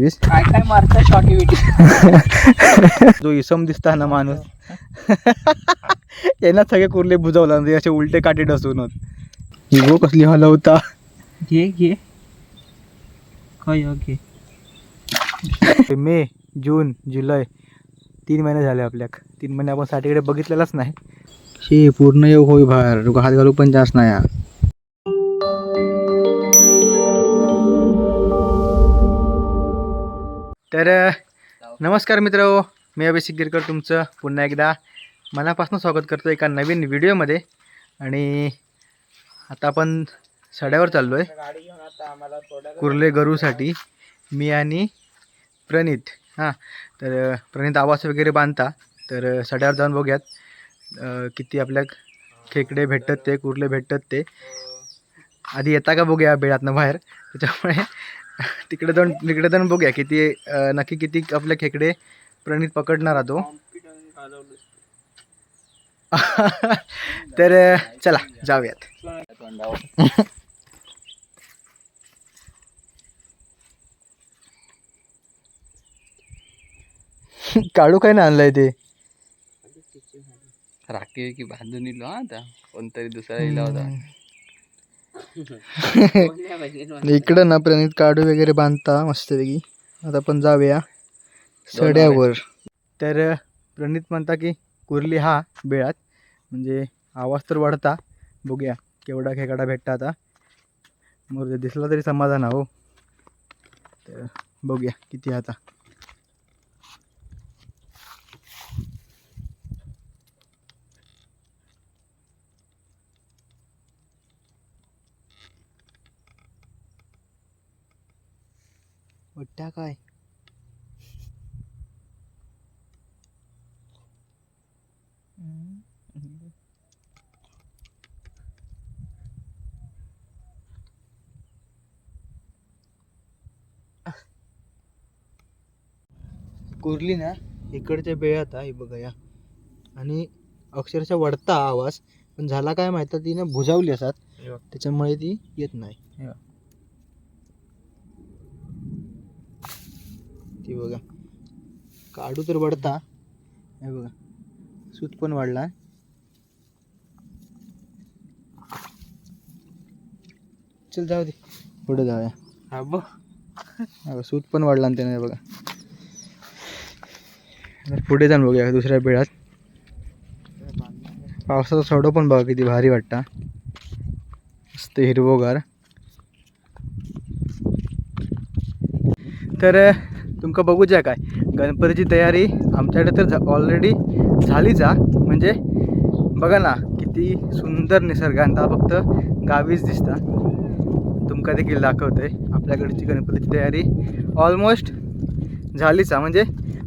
वीस काय काय मारता जो इसम दिसता ना माणूस. यांना सगळे कुर्ले बुजवला म्हणजे असे उलटे काटे डसून होत. ही गो कसली हलवता. घे घे. काय घे. मे जून जुलै तीन महिने झाले आपल्याक. तीन महिने आपण साठीकडे बघितलेलाच नाही. शे पूर्ण योग होई बाहेर. तुका हात घालू पण जास्त नाही तर नमस्कार मित्र. मी अभिषेक गिरकर तुमचं पुन्हा एकदा मनापासून स्वागत करतो एका नवीन व्हिडिओमध्ये. आणि आता आपण सड्यावर चाललो आहे कुर्ले गरूसाठी मी आणि प्रणित. हां तर प्रणित आवाज वगैरे बांधता. तर सड्यावर जाऊन बघूयात किती आपल्या खेकडे भेटतात ते कुर्ले भेटतात ते. आधी येता का बघूया बेळातनं बाहेर? त्याच्यामुळे तिकडे जाऊन तिकडे जाऊन बघूया किती नक्की किती आपले खेकडे प्रणित पकडणार तो. तर चला जाऊयात. काढू काय ना आणलंय ते? राखी की बांधून इलो आता. कोणतरी दुसरा इला होता. इकडं ना प्रणित काढू वगैरे बांधता मस्तपैकी. आता आपण जाऊया सड्यावर. तर प्रणित म्हणता की कुर्ली हा बेळात. म्हणजे आवाज तर वाढता. बघूया केवढा खेकडा भेटता आता. मग दिसला तरी समाधान हो. तर बघूया किती आता. वाटत्या काय? कुर्ली ना इकडच्या बेळात आहे बघा या. आणि अक्षरशः वडता आवाज पण झाला काय माहिती ती ना भुजावली असतात त्याच्यामुळे ती येत नाही. ती बघा. काढू तर वडता हे बघा. सूत पण वाढला. चल जाऊ दे. पुढे जाऊया. हा बघ. हा सूत पण वाढला ना त्याने बघा. पुढे जाऊन बघूया दुसऱ्या बेळात पावसाचा सोडो पण बघा किती भारी वाटता. मस्त हिरवोगार. तर तुमका बघूच्या काय. गणपतीची तयारी आमच्याकडे तर ऑलरेडी झालीच हा म्हणजे बघा ना किती सुंदर निसर्ग आणि आता फक्त गावीच दिसता तुमका देखील दाखवतं आहे आपल्याकडची गणपतीची तयारी. ऑलमोस्ट झालीच हा म्हणजे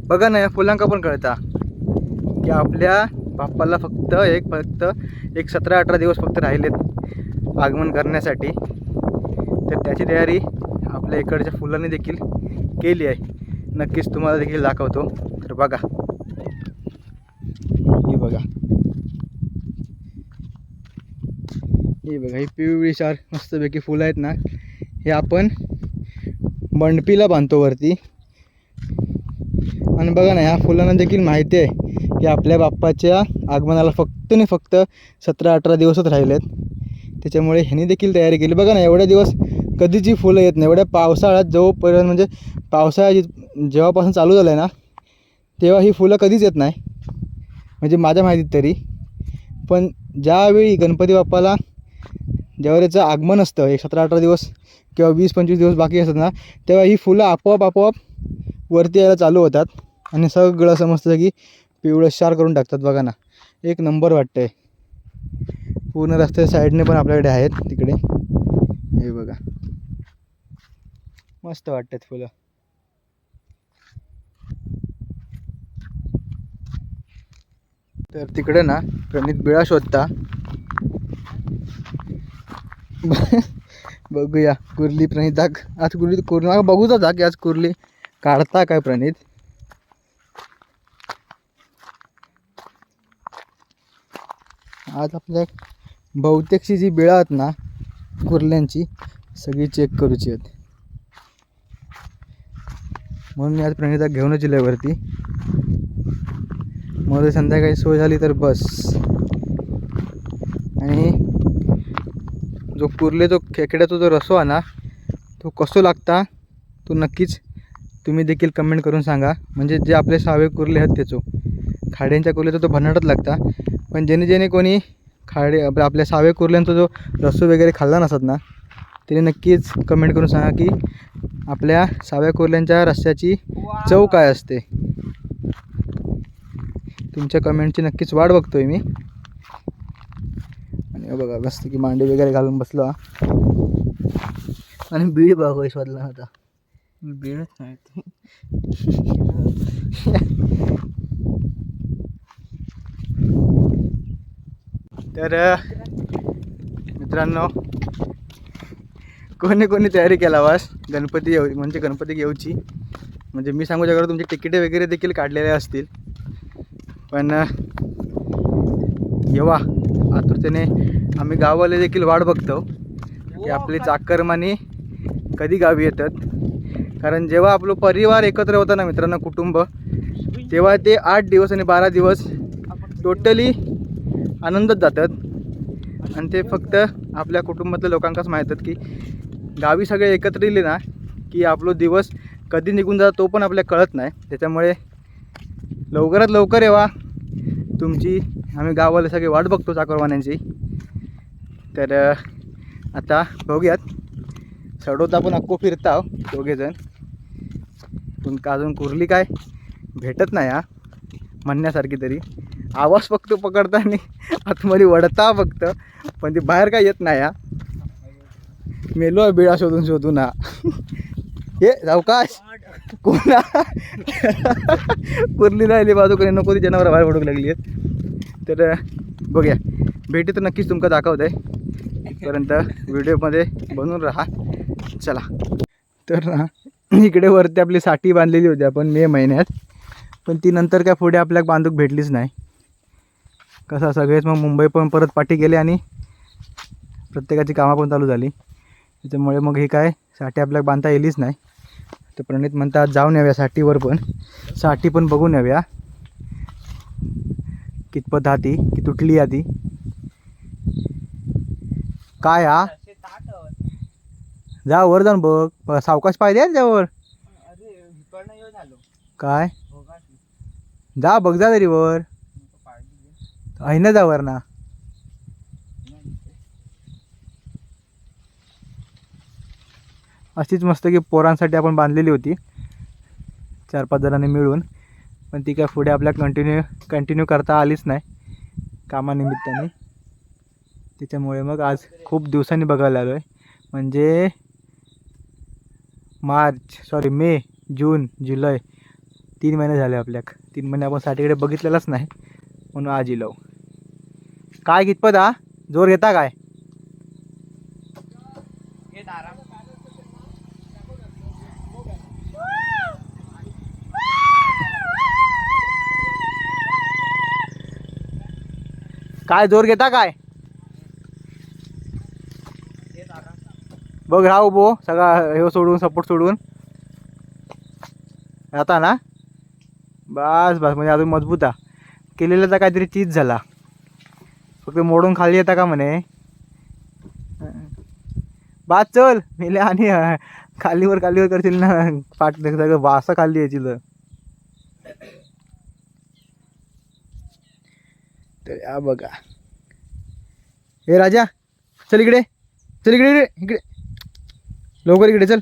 बघा ना या फुलांका पण कळता की आपल्या बाप्पाला फक्त एक फक्त एक सतरा अठरा दिवस फक्त राहिलेत आगमन करण्यासाठी. तर त्याची तयारी आपल्या इकडच्या फुलांनी देखील केली आहे. नक्कीच तुम्हाला देखील दाखवतो. तर बघा. ही बघा. ही बघा ही पिवळी चार मस्तपैकी फुलं आहेत ना. हे आपण मंडपीला बांधतो वरती. आणि बघा ना ह्या फुलांना देखील माहिती आहे की आपल्या बाप्पाच्या आगमनाला फक्त आणि फक्त सतरा अठरा दिवसच राहिलेत. त्याच्यामुळे ह्यांनी देखील तयारी केली. बघा ना एवढ्या दिवस कधीची फुलं येत नाही. एवढ्या पावसाळ्यात जोपर्यंत म्हणजे पावसाळ्याची जेव्हापासून चालू झालं आहे ना तेव्हा ही फुलं कधीच येत नाही. म्हणजे माझ्या माहितीत तरी. पण ज्यावेळी गणपती बाप्पाला जेव्हा याचं आगमन असतं एक सतरा अठरा दिवस किंवा वीस पंचवीस दिवस बाकी असतात ना तेव्हा ही फुलं आपोआप आपोआप वरती यायला चालू होतात आणि सगळं समजतं की पिवळं शार करून टाकतात बघा ना. एक नंबर वाटतं आहे पूर्ण रस्त्याच्या साईडने पण आपल्याकडे आहेत तिकडे. हे बघा. मस्त वाटतात फुलं. तर तिकडे ना प्रणित बिळा शोधता. बघूया कुर्ली प्रणिताक आज कुर्ली कुर्ला बघूच होता की आज कुर्ली काढता काय प्रणित? आज आपल्या बहुतेकशी जी बिळा आहेत ना कुर्ल्यांची सगळी चेक करूची आहेत. म्हणून मी आज प्रणिता घेऊनच दिलं वरती. मध्ये संध्याकाळी सोय झाली तर बस. आणि जो कुर्ले जो खेकड्याचा जो रसो आहे ना तो कसो लागता तो नक्कीच तुम्ही देखील कमेंट करून सांगा. म्हणजे जे आपले सावे कुर्ले आहेत त्याचो. खाड्यांच्या कुर्ल्याचा तो भन्नाटच लागता. पण जेणे जेणे कोणी खाडे आपल्या सावे कुर्ल्यांचा जो रस्सो वगैरे खाल्ला नसत ना त्याने नक्कीच कमेंट करून सांगा की आपल्या साव्या कुर्ल्यांच्या रस्त्याची चव काय असते. तुमच्या कमेंटची नक्कीच वाट बघतोय मी. आणि बघा मस्त की मांडी वगैरे घालून बसलो हा. आणि बीड बघाय शोधला होता बीडच नाही तर मित्रांनो कोणी कोणी तयारी केला वास? गणपती येऊ म्हणजे गणपती येऊची. म्हणजे मी सांगू शकतो तुमचे तिकिटे वगैरे देखील काढलेले असतील. पण येवा. आतुरतेने आम्ही गाववाले देखील वाट बघतो. की आपले चाकरमानी कधी गावी येतात? कारण जेव्हा आपलं परिवार एकत्र होतं ना मित्रांनो कुटुंब तेव्हा ते आठ दिवस आणि बारा दिवस टोटली आनंदात जातात. आणि ते फक्त आपल्या कुटुंबातल्या लोकांकाच माहीतात की गावी सगळे एकत्र येले ना की आपलो दिवस कधी निघून जातो तो पण आपल्याला कळत नाही. त्याच्यामुळे लवकरात लवकर येवा. तुमची आम्ही गावाला सगळी वाट बघतो चाकरवान्यांची तर आता बघूयात. सडोत आपण अक्को फिरता आहो दोघेजण. पण का अजून कुर्ली काय भेटत नाही हा. म्हणण्यासारखी तरी. आवाज फक्त पकडताना आतमध्ये वडता फक्त. पण ती बाहेर काय येत नाही हा. मेलो आहे बिळा शोधून शोधून हा. हे जाऊ काश कोणा? कुर्ली राहिली बाजूकडे नको ती जनावरं बाहेर ओढूक लागली आहेत. तर बघूया. भेटी तर नक्कीच तुमका दाखवत आहे इथपर्यंत व्हिडिओमध्ये बनून राहा. चला. तर ना इकडे वरती आपली साठी बांधलेली होती आपण मे महिन्यात. पण ती नंतर काय पुढे आपल्याला बांधूक भेटलीच नाही. कसं सगळेच मग मुंबई पण परत पाठी गेले आणि प्रत्येकाची कामं पण चालू झाली. त्याच्यामुळे मग ही काय साठी आपल्याला बांधता येईलीच नाही. तर प्रणित म्हणतात जाऊन याव्या साठीवर पण. साठी पण बघून याव्या. कितपत हा ती की तुटली हा ती काय हा? जा वर जाऊन बघ. सावकाश पाहिजे त्यावर काय? जा बघ जा तरी वर. आहे ना जा वर ना अशीच मस्त की पोरांसाठी आपण बांधलेली होती. चार पाच जणांनी मिळून. पण ती काय पुढे आपल्या कंटिन्यू कंटिन्यू करता आलीच नाही. कामानिमित्ताने. त्याच्यामुळे मग आज खूप दिवसांनी बघायला आलो आहे म्हणजे मार्च सॉरी मे जून जुलै तीन महिने झाले आपल्याक तीन महिने आपण साठीकडे बघितलेलाच नाही. म्हणून आज इलो काय कितपत हा? जोर घेता काय? काय जोर घेता काय? बघ राह उभो सगळा हे सोडून सपोर्ट सोडून. आता ना? बस बस म्हणजे अजून मजबूत हा केलेल्याचा काहीतरी चीज झाला. फक्त मोडून खाली येता का म्हणे? बा चल. मेले आणि खालीवर खालीवर करशील ना. पाठ सगळं वासा खाली यायची तर या बघा. हे राजा चल इकडे. चल इकडे इकडे इकडे. लवकर इकडे चल.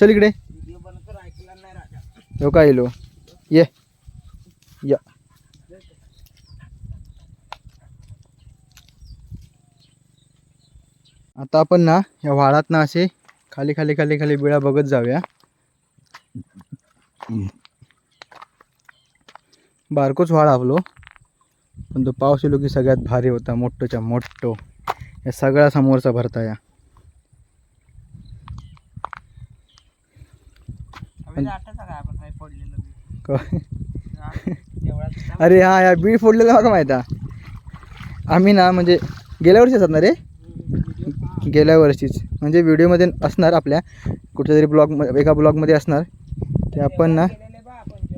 चल इकडे. हो का येलो? ये. या. आता आपण ना या वाळात ना असे खाली खाली खाली खाली बिळा बघत जाऊया. बारकोच व्हाळ आपलो. पण तो पाऊस येलो की सगळ्यात भारी होता मोठोच्या मोठो या सगळ्या समोरचा भरता या? अरे हा या बीड फोडलेला मला माहिती. आम्ही ना म्हणजे गेल्या वर्षीच असणार रे? गेल्या वर्षीच. म्हणजे व्हिडिओमध्ये असणार आपल्या. कुठेतरी ब्लॉग एका ब्लॉगमध्ये असणार. ते आपण ना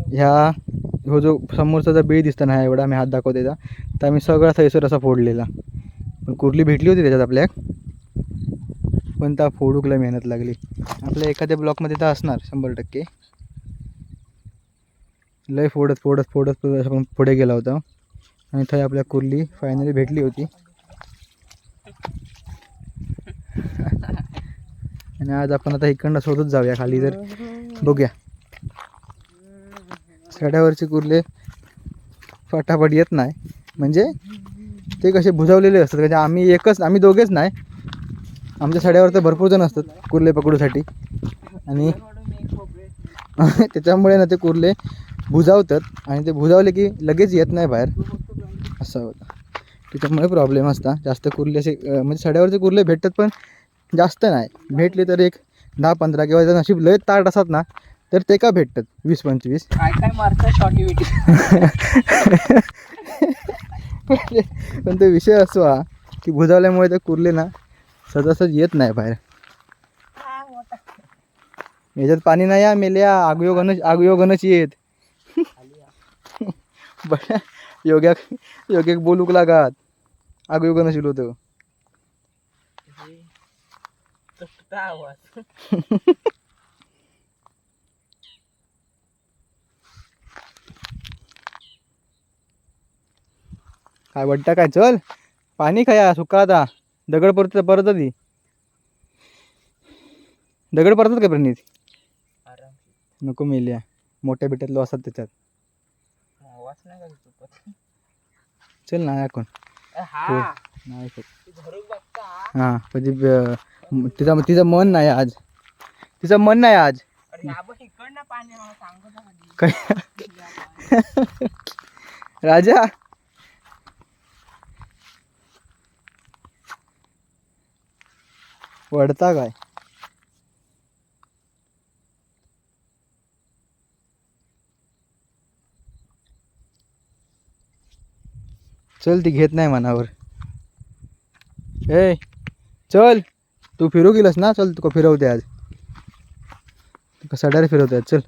ह्या हो जो समोरचा जो बेळ दिसतं ना एवढा मी हात दाखवते त्याचा तर आम्ही सगळा थैसर असा फोडलेला. पण कुर्ली भेटली होती त्याच्यात आपल्या पण त्या फोडूकला मेहनत लागली. आपल्या एखाद्या ब्लॉकमध्ये तर असणार शंभर टक्के. लय फोडत फोडत फोडत आपण पुढे गेला होता. आणि थंय आपल्या कुर्ली फायनली भेटली होती. आणि आज आपण आता इकडनं शोधत जाऊया खाली तर. बघूया. सड्यावरचे कुर्ले फटाफट येत नाही. म्हणजे ते कसे भुजवलेले असतात. म्हणजे आम्ही एकच आम्ही दोघेच नाही. आमच्या सड्यावर तर भरपूर जण असतात कुर्ले पकडूसाठी. आणि त्याच्यामुळे ना ते कुर्ले भुजावतात आणि ते भुजावले की लगेच येत नाही बाहेर. असं होतं. त्याच्यामुळे प्रॉब्लेम असता. जास्त कुर्ले असे म्हणजे सड्यावरचे कुर्ले भेटतात पण जास्त नाही. भेटले तर एक दहा पंधरा किंवा जर नशीब लय ताट असतात ना तर ते का भेटतात? वीस पंचवीस? काय काय मारतात पण तो विषय असो हा की भुजावल्यामुळे ते कुर्ले ना सहजासहज येत नाही बाहेर. याच्यात पाणी नाही या मेल्या. आगयो गणच आगयो गणच येत. बऱ्या योग्या योग्य बोलूक लागात. आगयो गणच इलो तो काय वाटतं काय? चल. पाणी खाया सुका आता दगड परत परत ती दगड परतात का प्रणित? नको मेल्या. मोठ्या बेटातलं असतात त्याच्यात. चल ना कोण हो. नाही. हां. म्हणजे तिचा तिचं मन नाही आज. तिचं मन नाही आज. काय? राजा वडता काय? चल ती घेत नाही मनावर. ए चल. तू फिरू गेलास ना? चल तुका फिरवते आज. तुका सडारे फिरवते आज. चल.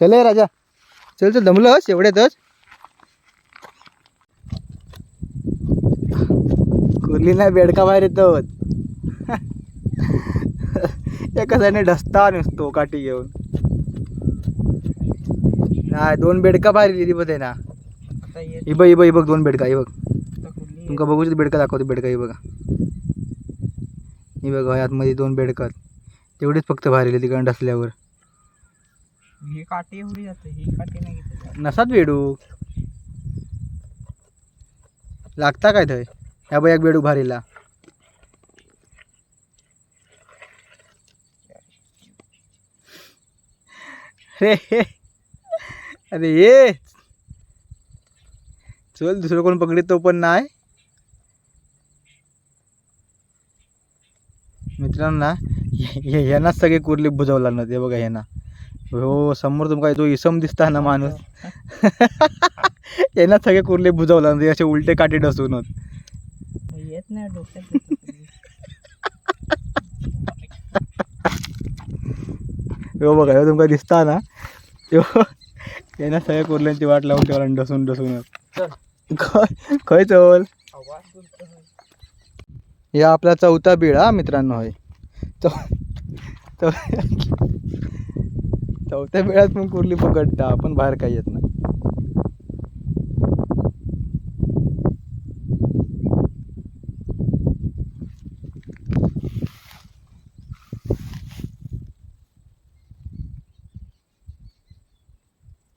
चल राजा. चल चल दमलंस एवढ्यातच कुर्ली नाही बेडका बाहेर येतो एका साईडने ढसता नसतो काठी घेऊन. नाही दोन बेडका बाहेर येते बघ ना ही बघ ही बघ ही बघ दोन बेडका ही बघ. तुमका बघू बेडका दाखवते बेडका ही बघा. ही बघा आतमध्ये दोन बेडका तेवढीच फक्त बाहेर येते तिकडं ढसल्यावर. ही काठी एवढी जाते ही काठी नाही घेतली नसात बेडू. लागता काय थंय? ह्या बघ एक बेडू भारीला रे हे. अरे ये. चल दुसरं कोण पकडीत तो पण नाही. मित्रांनो ह्यानाच सगळे कुर्ली बुजवला ना ते बघा ह्याना हो समोर तुमका जो इसम दिसता ना माणूस. यांना सगळे कुर्ले बुजवला ना ते असे उलटे काटे डसून येत नाही डोक्यात. हो बघा तुमका दिसता ना. त्यो यांना सगळ्या कुर्ल्यांची वाट लावून ठेवला डसून डसून. खय चल हे आपला चौथा बीळ हा मित्रांनो होय. चौथ्या बिळात पण कुर्ली पकडता आपण बाहेर काही येत नाही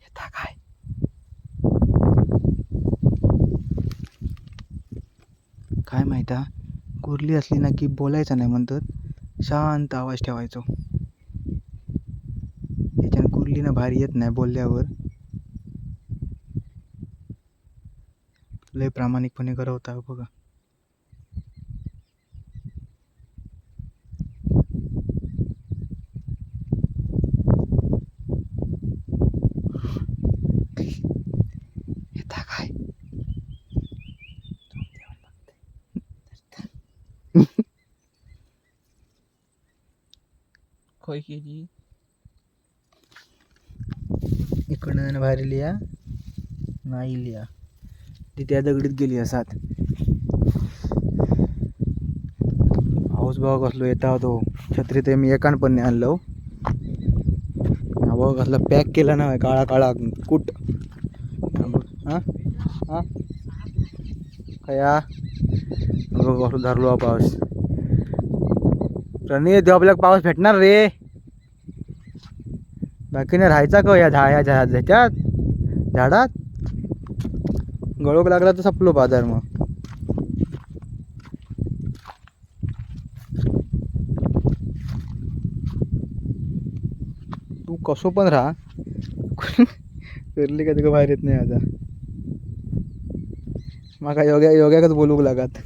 येता काय काय माहीत हा कुर्ली असली ना की बोलायचं नाही म्हणतात. शांत आवाज ठेवायचो. त्याच्यानं कुर्लीनं भारी येत नाही बोलल्यावर. लय प्रामाणिकपणे करवता बघा येता काय खोय केली इकडनं बाहेर लिया नाही लिया. ती त्या दगडीत गेली असात हाऊस बघा कसलो येता होतो छत्री ते मी एकान पण नाही आणलो हो. बघा कसला पॅक केला ना काळा काळा कुट. हां? हां? खया? बघ धरलो पाऊस. प्रणित देव आपल्याला पाऊस भेटणार रे. बाकीने राहायचा का हो या झा या झा ह्याच्यात झाडात? गळोक लागला तर सपलो बाजार मग. तू कसो पण राहा. करली का तुका बाहेर येत नाही आता. माका योग्या योग्याकच बोलूक लागत.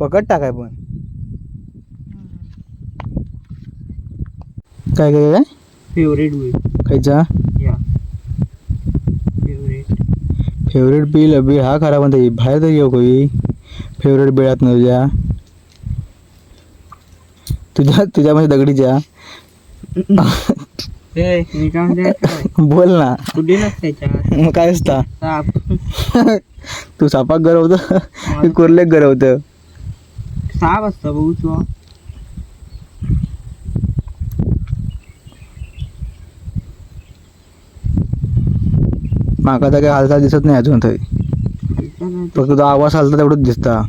पकड टाकाय पण. काय काय काय? फेवरेट होईल. खायचा? या. फेवरेट फेवरेट बिल बिल हा खरा म्हणता बाहेर तरी येऊ काही फेवरेट बिळात न तुझ्या तुझ्या तुझ्यामध्ये दगडीच्या? बोल ना. मग काय असता? साप. तू सापाक गरवतं. कुर्लेक गरवतं. साप असतं बघू तू माका तर काय हालचाल दिसत नाही अजून थंय फक्त तुझा आवाज हालता तेवढंच दिसता.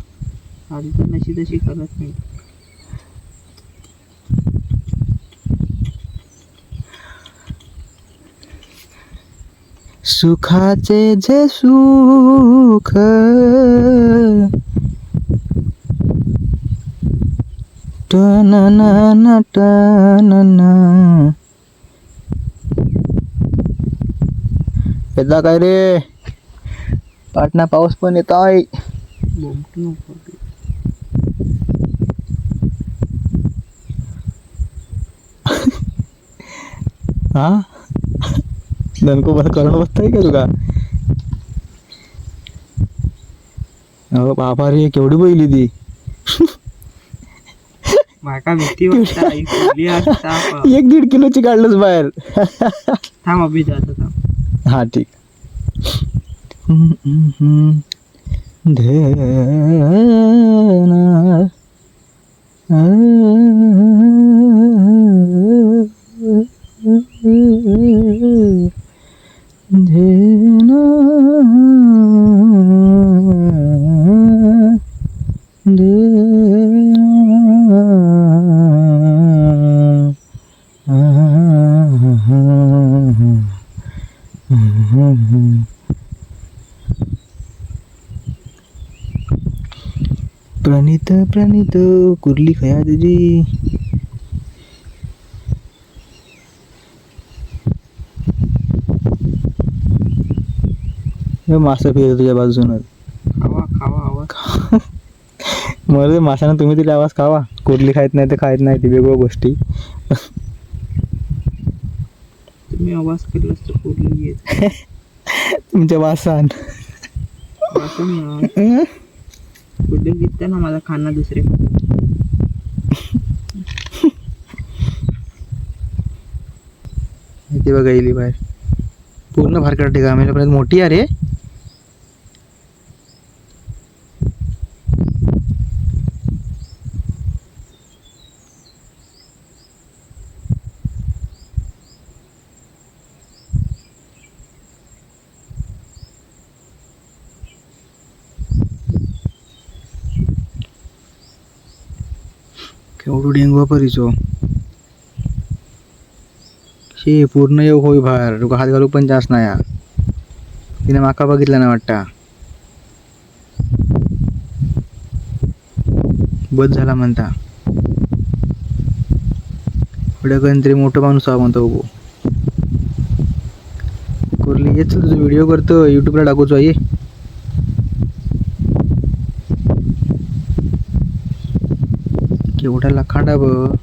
हालचाल अशी तशी करत नाही. सुखाचे जे सुख टननन टनन येता काय रे? पाटणा पाऊस पण येत आहे. हा? धनको बस करून बसताय का तुला? अहो बाबा रे केवढी बोलली ती. माका भीती वाटता आई एक दीड किलोची काढलंच बाहेर. थांब अभि जातो थांब. हा ठीक. धेना प्रणित प्रणित कुर्ली खया तुझी मासा फिरत तुझ्या बाजून. खावा खावा आवाज. माशानं तुम्ही तिला आवाज खावा. कुर्ली खायत नाही तर खायत नाही ती वेगळ्या गोष्टी. तुम्ही आवाज केलास तर कुठली येत. तुमच्या वासान असं मी ना माझा खाना दुसरे. ते बघा गेली बाहेर. पूर्ण भारकडे ठिकाण पर्यंत मोठी आहे रे केवढं परिचो शे पूर्ण येऊ होय बाहेर तुका हात घालूक पण जास्त नाही हा. तिने माका बघितला ना वाटता. बस झाला म्हणता. पुढे कोणतरी मोठं माणूस हा म्हणतो उभो. कुर्ली येच तुझा व्हिडिओ करतो. यूट्यूबला टाकूचो आहे केवढा लखांडा बघ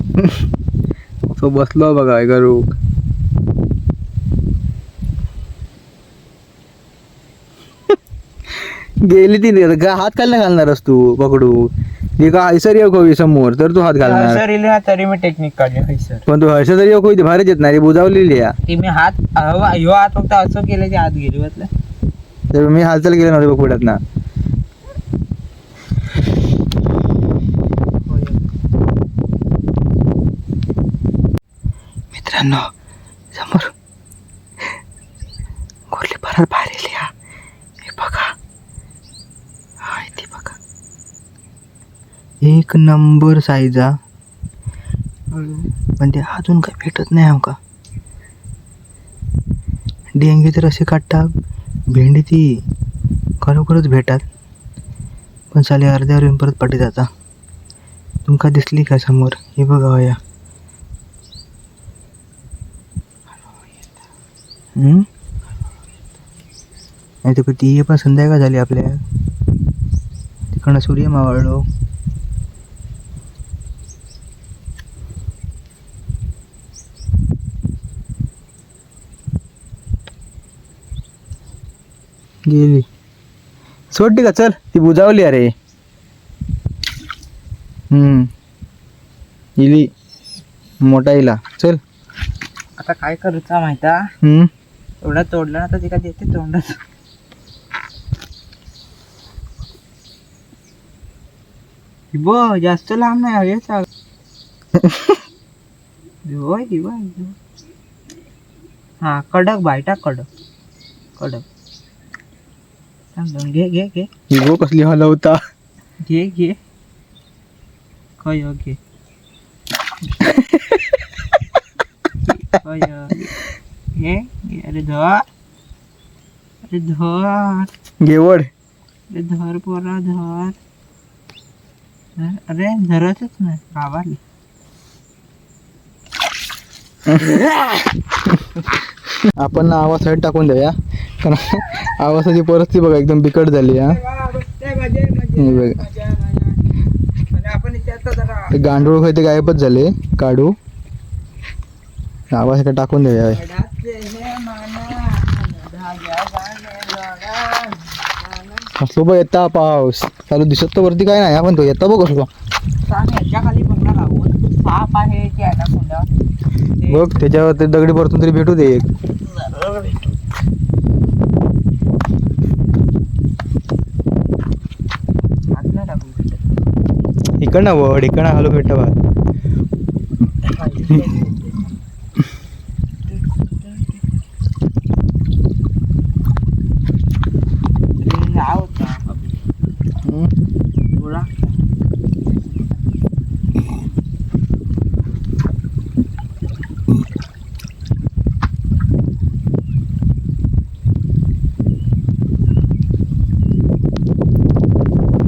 तो बसलो बघा गरूक गेली ती नाही. का हात खाल्ला घालणारस तू पकडू ती का हैसर येऊ कोवी समोर तर तू हात घालणार. सर इले हा तरी मी टेक्निक काढली हय सर पण तू हैसर येऊ कोवी भारीच येत नाही बुजावलेली आहे ती मी हात अहो, ह्यो हात फक्त असं केलं की हात गेली म्हटलं तर मी हालचाल केली नव्हती बघ पुढ्यात ना मित्रांनो समोर कुठली परत बाहेर हा हे बघा हा ती बघा एक नंबर साईजा पण ते अजून काही भेटत नाही आमका. डेंगी तर असे काढतात भेंडी ती खरोखरच भेटात पण चाले अर्ध्यावर येऊन परत पाठी जाता तुमका दिसली का समोर? हे बघा हम्म? नाही तर ती पण संध्याकाळ झाली आपल्या. तिकडनं सूर्य मावळलो गेली. सोडली का? चल ती बुजावली अरे. हम्म. गेली. मोठा इला चल. आता काय करूचा माहिता? हम्म. एवढा तोडला ना तर तिका देते तोंडात ब जास्त लांब नाही हवे चाल होय हा कडक बायटा कडक. कडक. दोन घे घे घे ही गो कसली हलवता घे घे कय घे कय घे घे. अरे धर अरे धर घेवड अरे धर पोरा धर. अरे धरतच नाही गावाली आपण ना आवाज साईड टाकून देऊया. कारण आवाजाची परिस्थिती बघा एकदम बिकट झाली हा. बघा. ते गांडूळ खाय ते गायबच झाले. काढू. आवाज टाकून देऊया. असलो बघ येता पाऊस. चालू दिसत तर वरती काय नाही आपण तो येता बघ असलो बघ त्याच्यावर ते दगडी परतून तरी भेटू दे एक हात नाही टाकू शकत. इकडनं वड इकडनं हलो भेटा बा ते नाव होता गोळा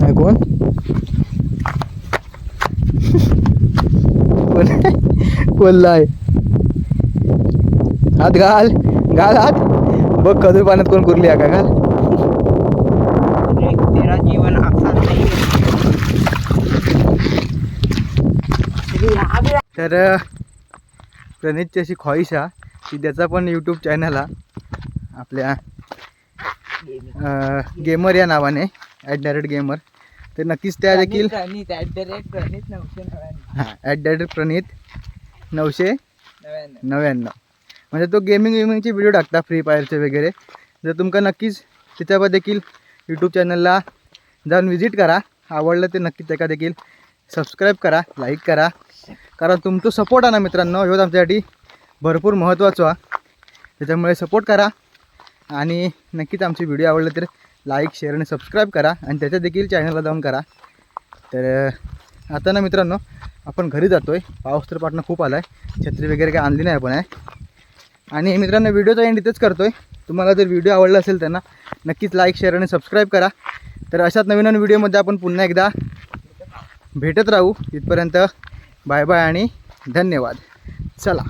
नाही कोण कोणलाय हात घाल घाल हात. बघ कधी पाण्यात कोण कुरली का? घाल. जीवन तर प्रणितची अशी ख्वाहिश आहे की त्याचा पण यूट्यूब चॅनल हा आपल्या गेमर या नावाने ॲट डायरेक्ट गेमर तर नक्कीच त्या देखील ॲट द रेट प्रणित हां ॲट डायरेक्ट प्रणित. नऊशे नव्याण्णव. नव्याण्णव. म्हणजे तो गेमिंग विमिंगचे व्हिडिओ टाकता फ्री फायरचे वगैरे. जर तुमका नक्कीच त्याच्यावर देखील यूट्यूब चॅनलला जाऊन व्हिजिट करा. आवडलं ते नक्की त्याका देखील सबस्क्राईब करा लाईक करा. कारण तुमचं सपोर्ट आहे ना मित्रांनो ह्योच आमच्यासाठी भरपूर महत्त्वाचं आहे. त्याच्यामुळे सपोर्ट करा. आणि नक्कीच आमचे व्हिडिओ आवडले तर लाईक शेअर आणि सबस्क्राईब करा. आणि त्याच्या देखील चॅनलला जाऊन करा. तर आता ना मित्रांनो आपण घरी जातो आहे पाऊस तर पाटणं खूप आला आहे छत्री वगैरे काय आणली नाही आपण आहे. आणि मित्रांनो व्हिडिओचा एंड इथेच करतो आहे तुम्हाला जर व्हिडिओ आवडला असेल त्यांना नक्कीच लाईक शेअर आणि सबस्क्राईब करा. तर अशाच नवीन नवीन व्हिडिओमध्ये आपण पुन्हा एकदा भेटत राहू. तिथपर्यंत बाय बाय आणि धन्यवाद. चला.